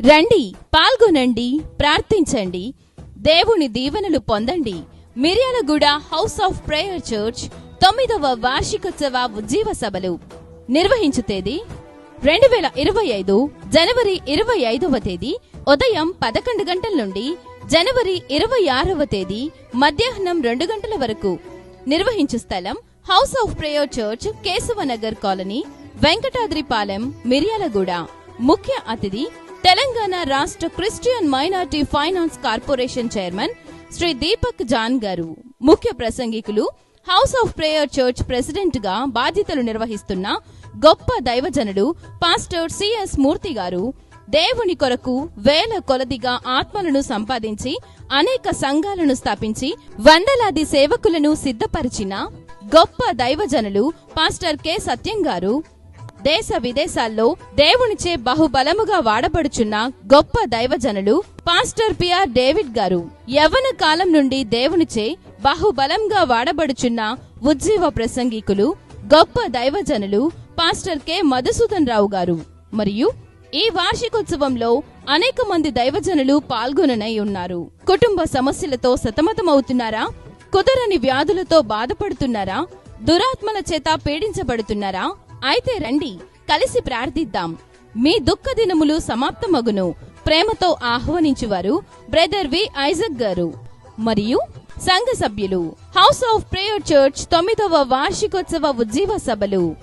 రండి పాల్గొనండి ప్రార్థించండి. దేవుని దీవెనలు పొందండి. Miryalaguda house of prayer church తొమ్మిదవ వార్షికోత్సవ ఉజ్జీవ సభలు. నిర్వహించు తేదీ రెండు వేల ఇరవై ఐదు జనవరి ఇరవై ఐదవ తేదీ ఉదయం పదకొండు గంటల నుండి జనవరి ఇరవై ఆరవ తేదీ మధ్యాహ్నం రెండు గంటల వరకు. నిర్వహించు స్థలం house of prayer church Keshavnagar colony Venkatadripalem Miryalaguda. ముఖ్య అతిథి తెలంగాణ రాష్ట్ర Christian minority finance corporation chairman Shri Deepak John garu. ముఖ్య ప్రసంగికులు హౌస్ ఆఫ్ ప్రేయర్ చర్చ్ ప్రెసిడెంట్గా బాధ్యతలు నిర్వహిస్తున్న గొప్ప దైవజనుడు పాస్టర్ సిఎస్ మూర్తి గారు దేవుని కొరకు వేల కొలదిగా ఆత్మలను సంపాదించి అనేక సంఘాలను స్థాపించి వందలాది సేవకులను సిద్ధపరిచిన గొప్ప దైవజనులు పాస్టర్ కె. సత్యం గారు. దేశ విదేశాల్లో దేవునిచే బహుబలముగా వాడబడుచున్న గొప్ప దైవజనులు పాస్టర్ పిఆర్ డేవిడ్ గారు. యవ్వన కాలం నుండి దేవునిచే బహుబలంగా వాడబడుచున్న ఉజ్జీవ ప్రసంగికులు గొప్ప దైవజనులు పాస్టర్ కె. మధుసూదన్ రావు గారు. మరియు ఈ వార్షికోత్సవంలో అనేక మంది దైవజనులు పాల్గొననై ఉన్నారు. కుటుంబ సమస్యలతో సతమతమవుతున్నారా? కుదరని వ్యాధులతో బాధపడుతున్నారా? దురాత్మల చేత పీడించబడుతున్నారా? అయితే రండి కలిసి ప్రార్థిద్దాం. మీ దుఃఖ దినములు సమాప్తమగును. ప్రేమతో ఆహ్వానించువారు బ్రదర్ వి ఐజక్ గారు. మరియు సంఘ సభ్యులు హౌస్ ఆఫ్ ప్రేయర్ చర్చ్ తొమ్మిదవ వార్షికోత్సవ ఉజ్జీవ సభలు.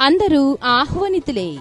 అందరూ ఆహ్వానితులే.